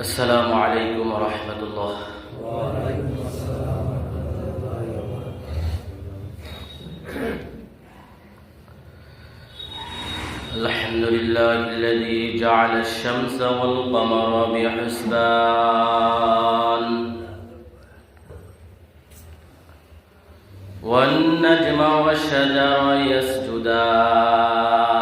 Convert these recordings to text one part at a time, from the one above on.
السلام عليكم ورحمة الله. الحمد لله الذي جعل الشمس والقمر بحسبان. والنجم والشجر يسجدان.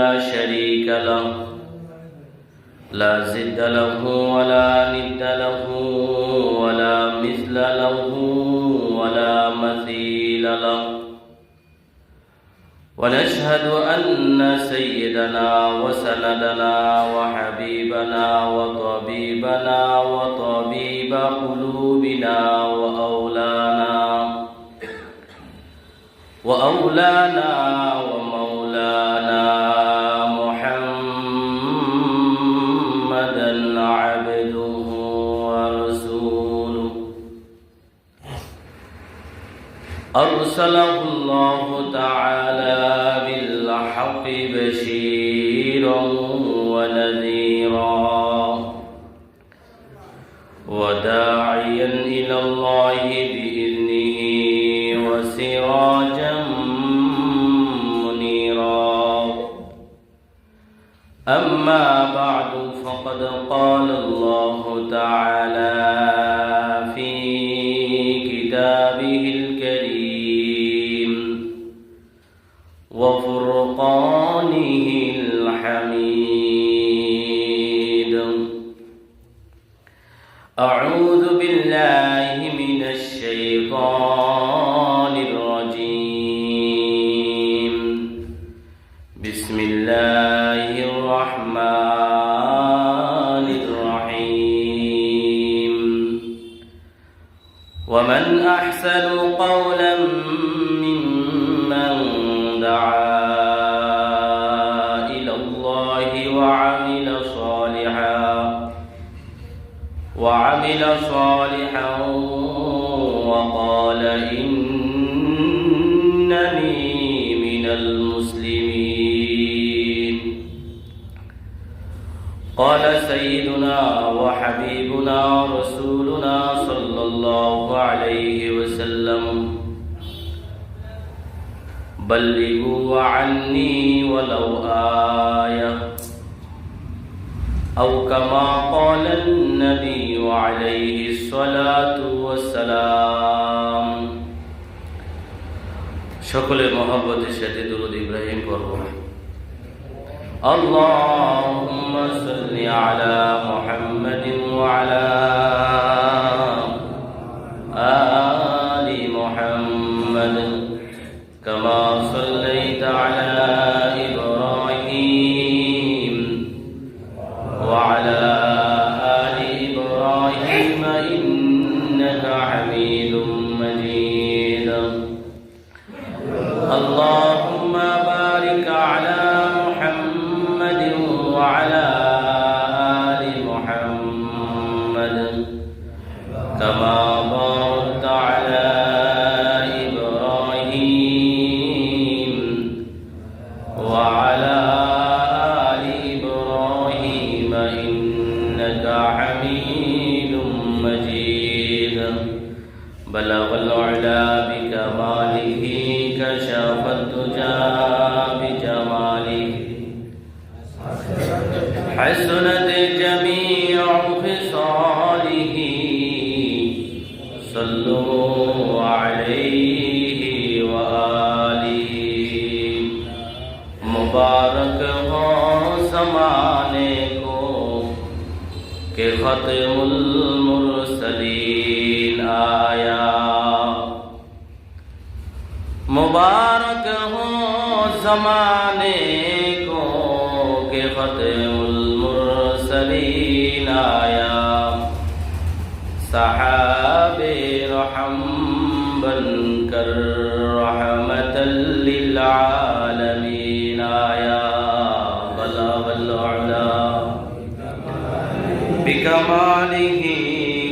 لا شريك له. لا زد له ولا ند له ولا مثل له ولا مثيل له. ونشهد أن سيدنا وسندنا وحبيبنا وطبيبنا وطبيب قلوبنا وأولانا وأولانا أرسله الله تعالى بالحق بشيرا ونذيرا وداعيا إلى الله بإذنه وسراجا منيرا. أما بعد فقد قال الله تعالى وفرقانه وعمل صالحا. وعمل صالحا وقال إنني من المسلمين. قال سيدنا وحبيبنا رسولنا صلى الله عليه وسلم بلغوا عني ولو آية. أو كما قال النبي عليه الصلاة والسلام সকলের মহব্বতের সাথে দুরুদ ইব্রাহিম পড়ব اللهم صل على محمد وعلى آیا آية. مبارک ہوں زمانے کو کہ ختم المرسلین آیا. صحاب رحم بن کر رحمت للعالمین آیا. بلا بلا بکمالہ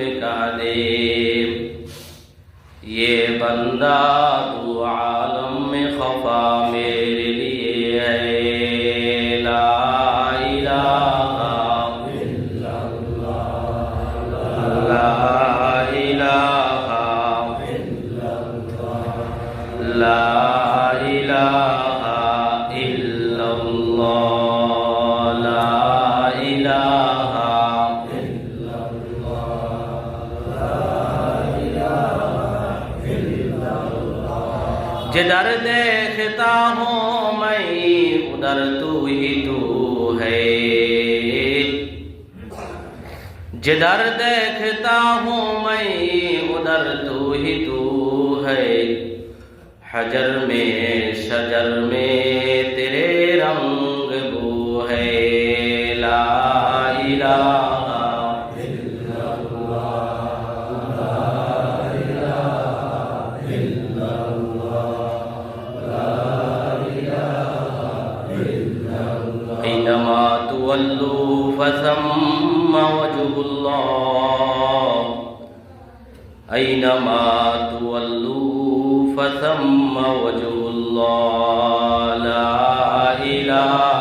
حشر دے یہ بندہ تو عالم میں خفا میرے لیے ہے۔ जिधर देखता हूँ मैं उधर तू ही तू है हजर में शजर में तेरे रंग أينما تولوا فثم وجه الله لا إله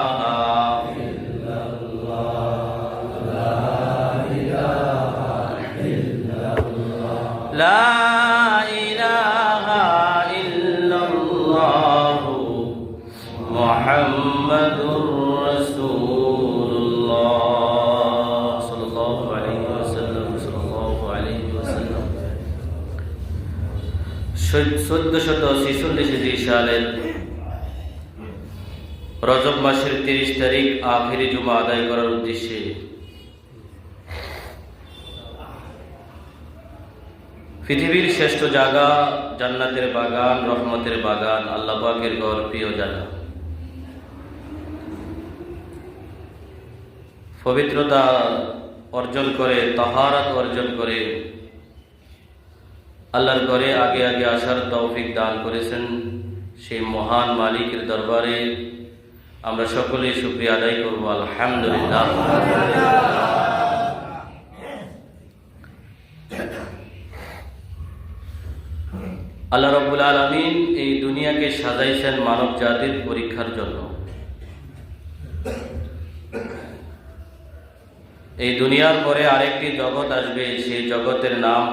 চোদ্দশত ছেচল্লিশ হিজরি সালের রজব মাসের তিরিশ তারিখ আখেরি জুমা আদায় করার উদ্দেশ্যে পৃথিবীর শ্রেষ্ঠ জায়গা জান্নাতের বাগান, রহমতের বাগান, আল্লাহ পাকের ঘর, প্রিয় জায়গা। পবিত্রতা অর্জন করে, তাহারাত অর্জন করে আল্লাহর ঘরে আগে আগে আসার তৌফিক দান করেছেন সেই মহান মালিকের দরবারে। আমরা সকলে শুক্রিয়া আদায় করব, আলহামদুলিল্লাহ। আল্লাহ রব্বুল আলমিন এই দুনিয়াকে সাজাইছেন মানব জাতির পরীক্ষার জন্য। এই দুনিয়ার পরে আরেকটি জগৎ আসবে, সেই জগতের নাম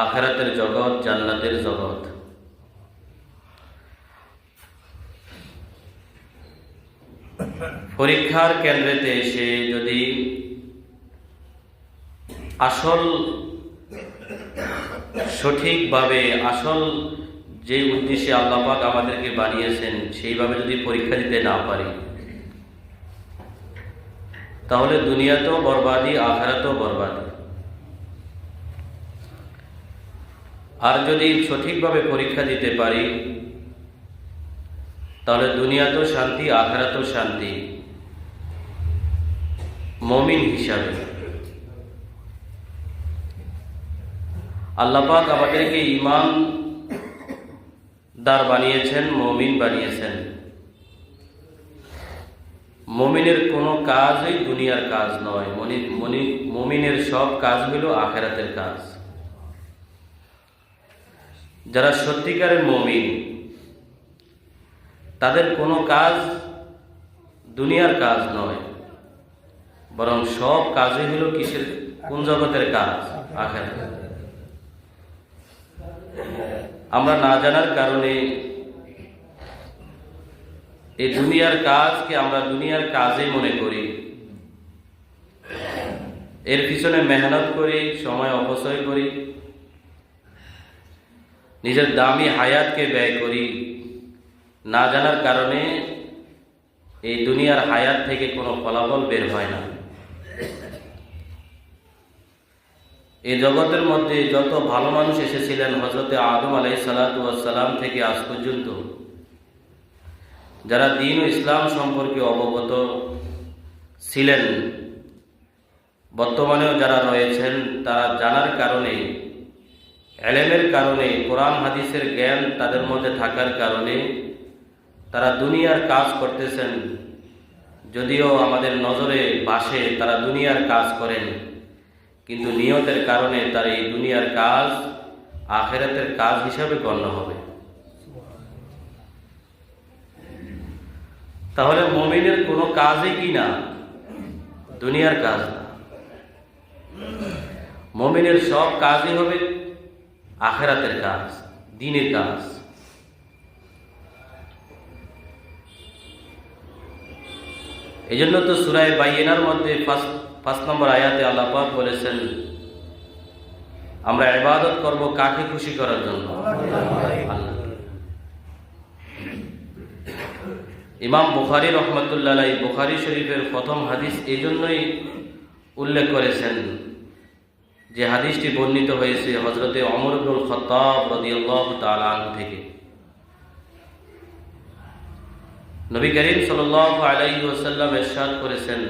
আখেরাতের জগৎ, জান্নাতের জগৎ। পরীক্ষার কেন্দ্রেতে এসে যদি আসল, সঠিকভাবে আসল যে উদ্দেশ্যে আল্লাপাক আমাদেরকে বানিয়েছেন, সেইভাবে যদি পরীক্ষা দিতে না পারি, তাহলে দুনিয়াতেও বরবাদি, আখারাতেও বরবাদি। আর যদি সঠিকভাবে পরীক্ষা দিতে পারি, তাহলে দুনিয়াতেও শান্তি, আখারাতেও শান্তি। মমিন হিসাবে। আল্লাপাক আমাদেরকে ইমান দার বানিয়েছেন, মমিন বানিয়েছেন। মমিনের কোনো কাজই দুনিয়ার কাজ নয়। মনি মনি মমিনের সব কাজ হলো আখেরাতের কাজ। যারা সত্যিকারের মমিন, তাদের কোনো কাজ দুনিয়ার কাজ নয়, বরং সব কাজই হলো কিসের? কোন জগতের কাজ? আখের আমরা না জানার কারণে এই দুনিয়ার কাজকে আমরা দুনিয়ার কাজে মনে করি। এর পিছনে মেহনত করি, সময় অপচয় করি। নিজের দামি হায়াতকে ব্যয় করি। না জানার কারণে এই দুনিয়ার হায়াত থেকে কোনো ফলাফল বের হয় না। এই জগতের মধ্যে যত ভালো মানুষ এসেছিলেন হজরতে আদম আলাই সালাতাম থেকে আজ পর্যন্ত, যারা দিন ও ইসলাম সম্পর্কে অবগত ছিলেন, বর্তমানেও যারা রয়েছেন, তারা জানার কারণে এলেমের কারণে, কোরআন, হাদিসের জ্ঞান তাদের মধ্যে থাকার কারণে তারা দুনিয়ার কাজ করতেছেন। যদিও আমাদের নজরে বাসে তারা দুনিয়ার কাজ করেন, কিন্তু নিয়তের কারণে তার এই দুনিয়ার কাজ আখেরাতের কাজ হিসাবে গণ্য হবে। তাহলে মমিনের কোনো কাজই কি না? দুনিয়ার কাজ না। মমিনের সব কাজই হবে আখেরাতের কাজ, দিনের কাজ। এই জন্য তো সুরায় বাইয়েনার মধ্যে ফার্স্ট নম্বর আয়াতে আল্লাপাক বলেছেন, আমরা ইবাদত করব কাকে খুশি করার জন্য? ইমাম বুখারি রহমতুল্লাহ বুখারি শরীফের প্রথম হাদিস এই জন্যই উল্লেখ করেছেন যে হাদিসটি বর্ণিত হয়েছে হজরতে অমরুল খতাব রদিয়াল্লাহ তালান থেকে। নবী করিম সাল আলাই ওসাল্লাম এরশাদ করেছেন,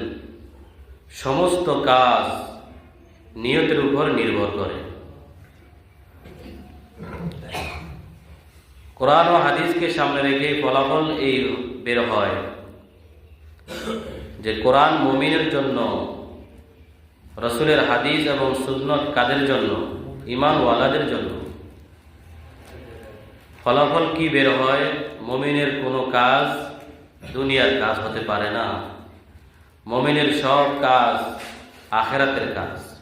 সমস্ত কাজ নিয়তের উপর নির্ভর করে। কোরআন ও হাদিসকে সামনে রেখে ফলাফল এই বের হয় যে কোরআন মুমিনের জন্য রসুলের হাদিস এবং সুন্নত কাদের জন্য? ইমান ওয়ালাদের জন্য। ফলাফল কি বের হয়? মমিনের কোনো কাজ দুনিয়ার কাজ হতে পারে না। মমিনের সব কাজ আখেরাতের কাজ।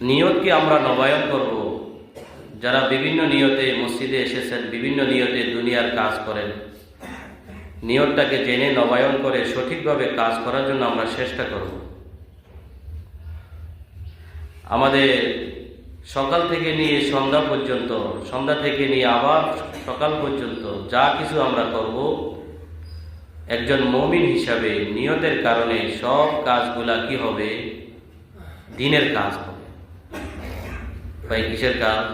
নিয়তকে আমরা নবায়ন করব। যারা বিভিন্ন নিয়তে মসজিদে এসেছেন, বিভিন্ন নিয়তে দুনিয়ার কাজ করেন নিয়তটাকে জেনে নবায়ন করে সঠিকভাবে কাজ করার জন্য আমরা চেষ্টা করব। আমাদের সকাল থেকে নিয়ে সন্ধ্যা পর্যন্ত, সন্ধ্যা থেকে নিয়ে আবার সকাল পর্যন্ত যা কিছু আমরা করব, একজন মমিন হিসাবে নিয়তের কারণে সব কাজগুলা কি হবে? দিনের কাজ হবে। ভাই, কিসের কাজ।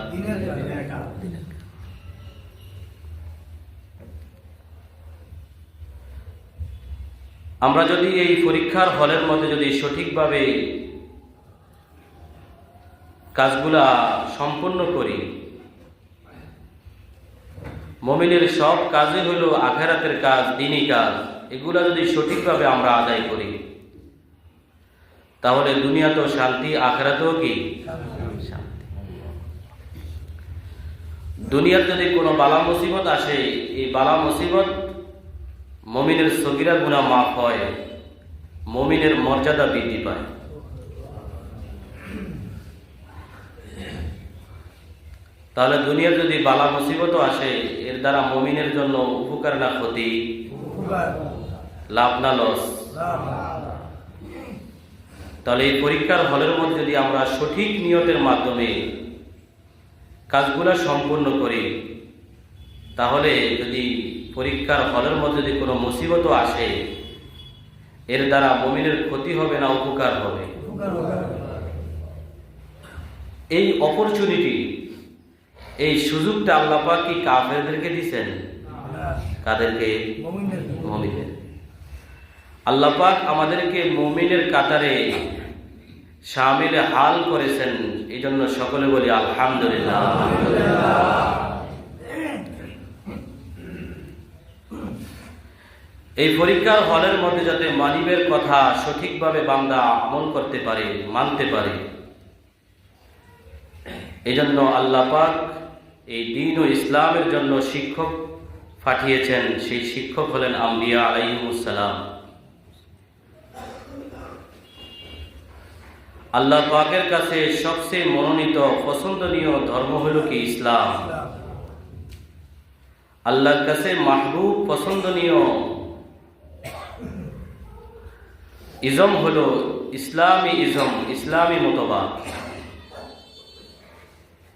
আমরা যদি এই পরীক্ষার হলের মধ্যে যদি সঠিকভাবে কাজগুলা সম্পূর্ণ করি, মমিনের সব কাজই হলো আখেরাতের কাজ, দিনই কাজ, এগুলা যদি সঠিকভাবে আমরা আদায় করি, তাহলে দুনিয়াতেও শান্তি, আখেরাতেও কি? দুনিয়ার যদি কোনো বালা মুসিবত আসে, এই বালা মুসিবত মমিনের সগিরা গুণা মাফ হয় মমিনের মর্যাদা বৃদ্ধি পায়। তাহলে দুনিয়ার যদি বালা মুসিবতও আসে এর দ্বারা মমিনের জন্য উপকার না ক্ষতি? লাভ না লস? তাহলে এই পরীক্ষার হলের মধ্যে যদি আমরা সঠিক নিয়তের মাধ্যমে কাজগুলো সম্পূর্ণ করি তাহলে যদি পরীক্ষার হলের মধ্যে যদি কোনো মুসিবতও আসে এর দ্বারা মমিনের ক্ষতি হবে না উপকার হবে। এই অপরচুনিটি এই সুযোগটা আল্লাপা কি কাফেরদেরকে দিচ্ছেন কাদেরকে? মমিনের আল্লাপাক আমাদেরকে মমিনের কাতারে সামিলে হাল করেছেন এই জন্য সকলে বলি আলহামদুলিল্লাহ। এই পরীক্ষার হলের মধ্যে যাতে মালিবের কথা সঠিকভাবে বান্দা আমল করতে পারে, মানতে পারে, এজন্য আল্লাহ পাক এই দিন ও ইসলামের জন্য শিক্ষক পাঠিয়েছেন, সেই শিক্ষক হলেন আম্বিয়া আলাইহিমুসালাম আল্লাহ পাকের কাছে সবচেয়ে মনোনীত, পছন্দনীয় ধর্ম হল কি? ইসলাম। আল্লাহর কাছে মাহবুব, পছন্দনীয় ইজম হল ইসলামী ইজম, ইসলামী মতবাদ।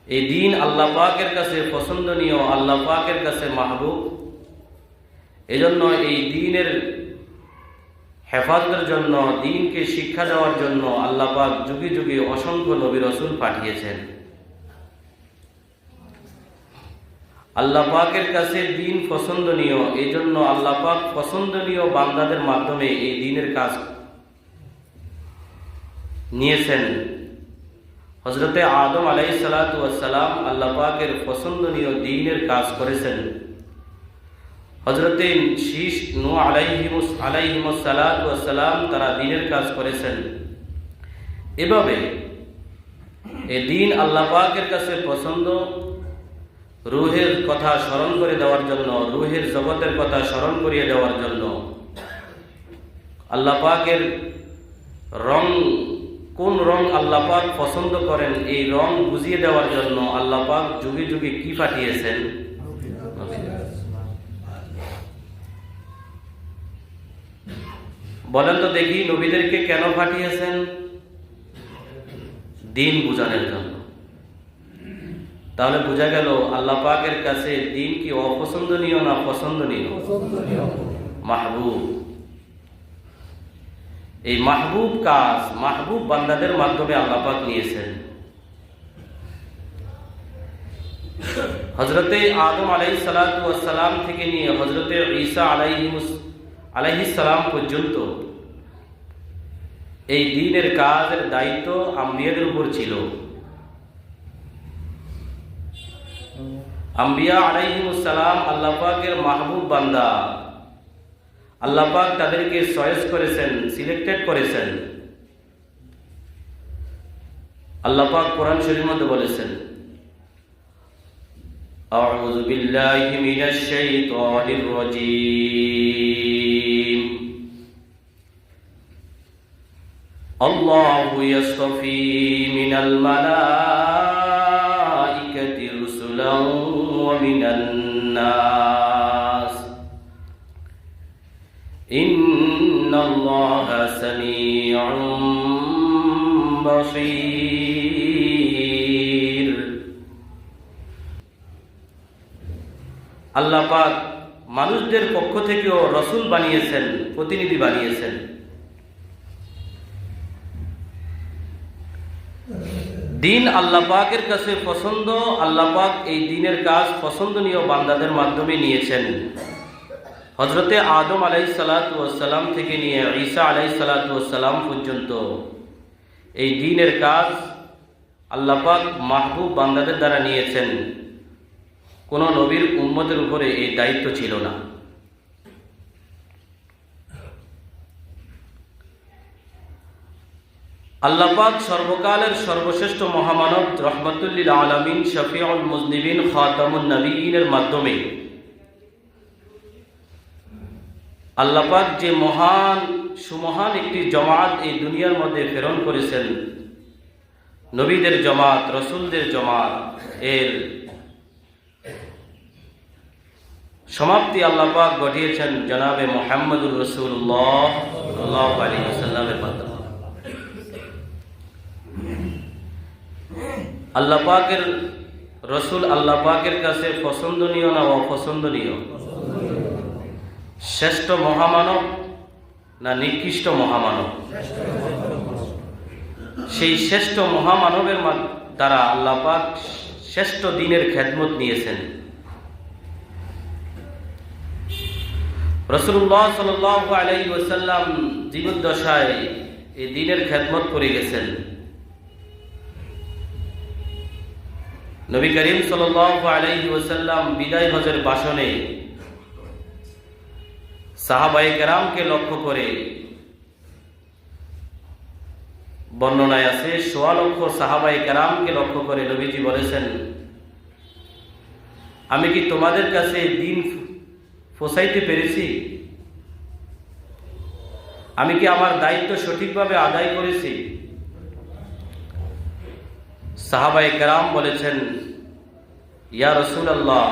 এই দিন আল্লাহ পাকের কাছে পছন্দনীয়, আল্লাহ পাকের কাছে মাহবুব। এজন্য এই দিনের হেফাজতের জন্য, দিনকে শিক্ষা দেওয়ার জন্য আল্লাহ পাক যুগে যুগে অসংখ্য নবী রসুল পাঠিয়েছেন। আল্লাহ পাকের কাছে দিন পছন্দনীয় এই জন্য আল্লাহ পাক পছন্দনীয় বান্দাদের মাধ্যমে এই দিনের কাজ নিয়েছেন। হজরতে আদম আলাই সালাতাম আল্লাহ পাকের পছন্দনীয় দিনের কাজ করেছেন। হজরতে শীষ নু আলাইহিমুস আলাইহিমুস সালাতাম তারা দিনের কাজ করেছেন। এভাবে এ দিন আল্লাহ পাকের কাছে পছন্দ, রুহের কথা স্মরণ করে দেওয়ার জন্য, রুহের জগতের কথা স্মরণ করিয়ে দেওয়ার জন্য। আল্লাহ পাকের রং কোন রং আল্লাহ পাক পছন্দ করেন এই রং বুঝিয়ে দেওয়ার জন্য আল্লাহ পাক যুগে যুগে কি পাঠিয়েছেন? বলেন তো দেখি নবীদেরকে কেন পাঠিয়েছেন? দিন বুঝানোর জন্য। তাহলে বোঝা গেল আল্লাহ পাকের কাছে দিন কি অপছন্দনীয় না পছন্দনীয়? মাহবুব। এই মাহবুব কাজ, মাহবুব বান্দাদের মাধ্যমে আল্লাহ পাক নিয়েছেন। হজরতে আদম আলাই সালাম থেকে নিয়ে হজরতে ঈসা আলাইহিমুস আলাইহিসালাম পর্যন্ত এই দিনের কাজের দায়িত্ব আম্বিয়াদের উপর ছিল। আম্বিয়া আলাইহিমুসালাম আল্লাহ পাকের মাহবুব বান্দা। আল্লাহ পাক তাদেরকে চয়েস করেছেন সিলেক্টেড করেছেন আল্লাহ পাক কোরআন শরীর মধ্যে বলেছেন أعوذ بالله من الشيطان الرجيم الله يصطفي من الملائكة رسلا ومن الناس إن الله سميع بصير আল্লাহ পাক মানুষদের পক্ষ থেকেও রসুল বানিয়েছেন প্রতিনিধি বানিয়েছেন দিন আল্লাহ পাকের কাছে পছন্দ আল্লাহ পাক এই দিনের কাজ পছন্দনীয় বান্দাদের মাধ্যমে নিয়েছেন হজরতে আদম আলাই সালাতাম থেকে নিয়ে ঈসা আলাই সালাতাম পর্যন্ত এই দিনের কাজ আল্লাপাক মাহবুব বান্দাদের দ্বারা নিয়েছেন। কোন নবীর উম্মতের উপরে এই দায়িত্ব ছিল না। আল্লাপাক সর্বকালের সর্বশ্রেষ্ঠ মহামানব রহমতুল্লিল আলমিন শফিউল মুজনিবিন খাতামুল নবীনের মাধ্যমে আল্লাপাক যে মহান, সুমহান একটি জমাত এই দুনিয়ার মধ্যে প্রেরণ করেছেন। নবীদের জমাত, রসুলদের জমাত, এর সমাপ্তি আল্লাপাক ঘটিয়েছেন জনাবে মোহাম্মদুর রসুল্লাহ আলী সাল্লামের মাধ্যমে। আল্লাহ পাকের রসুল আল্লাহ পাকের কাছে পছন্দনীয় না অপছন্দনীয়? শ্রেষ্ঠ মহামানব না নিকৃষ্ট মহামানব? সেই শ্রেষ্ঠ মহামানবের দ্বারা আল্লাহ পাক শ্রেষ্ঠ দিনের খেদমত নিয়েছেন। রসুল্লাহ সাল আলাই ওসাল্লাম জীবদ্দশায় এই দিনের খেদমত করে গেছেন। নবী করিম সাল আলাইহি ওসাল্লাম বিদায় হজের বাসনে সাহাবাই কেরামকে লক্ষ্য করে বর্ণনায় আছে, সোয়া লক্ষ সাহাবাই কেরামকে লক্ষ্য করে নবীজি বলেছেন, আমি কি তোমাদের কাছে দিন ফোসাইতে পেরেছি? আমি কি আমার দায়িত্ব সঠিকভাবে আদায় করেছি? সাহাবাই কেরাম বলেছেন, ইয়া রসুলাল্লাহ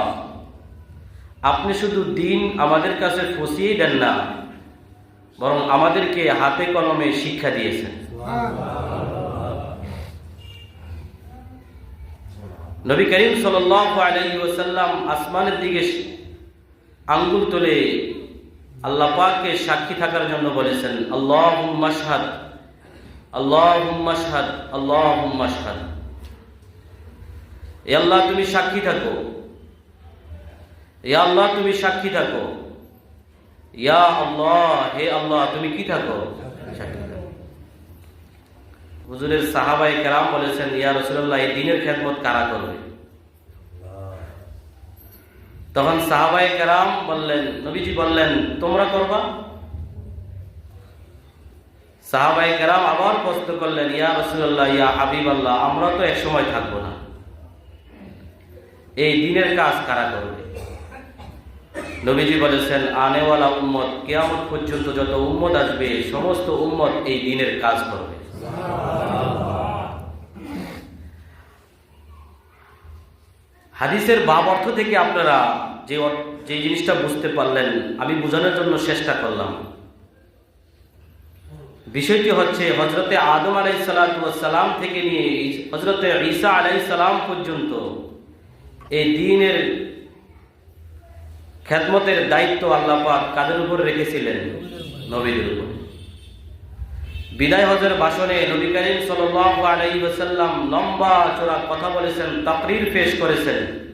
আপনি শুধু দিন আমাদের কাছে ফসিয়ে দেন না, বরং আমাদেরকে হাতে কলমে শিক্ষা দিয়েছেন। নবী করিম সাল্লাম আসমানের দিকে আঙ্গুল তোলে আল্লাহ পাককে সাক্ষী থাকার জন্য বলেছেন আল্লাহ মাসহাদ আল্লাহ মাসহাদ আল্লাহ মাসহাদ এ আল্লাহ তুমি সাক্ষী থাকো। এ আল্লাহ, তুমি সাক্ষী থাকো। ইয়া আল্লাহ, হে আল্লাহ, তুমি কি থাকো? হুজুরের সাহাবাই কেরাম বলেছেন, ইয়া রসুল্লাহ এই দিনের খেদমত কারা করবে? তখন সাহাবাই কেরাম বললেন, নবীজি বললেন, তোমরা করবা? সাহাবাই কেরাম আবার প্রশ্ন করলেন, ইয়া রসুল্লাহ ইয়া হাবিব আল্লাহ আমরা তো এক সময় থাকব না। এই দিনের কাজ কারা করবে? নবীজি বলেছেন, আনেওয়ালা উম্মত কেয়ামত পর্যন্ত যত উম্মত আসবে, সমস্ত উম্মত এই দিনের কাজ করবে। হাদিসের বাব অর্থ থেকে আপনারা যে যে জিনিসটা বুঝতে পারলেন, আমি বোঝানোর জন্য চেষ্টা করলাম। বিষয়টি হচ্ছে হজরতে আদম আলাই সালাম থেকে নিয়ে হজরতে ঈসা আলাই সালাম পর্যন্ত এই দিনের খেদমতের দায়িত্ব আল্লাহ পাক কাদের উপর রেখেছিলেন? নবীদের উপর। বিদায় হজের ভাষণে নবী করিম ওয়াসাল্লাম লম্বা চোরা কথা বলেছেন, তাকরির পেশ করেছেন।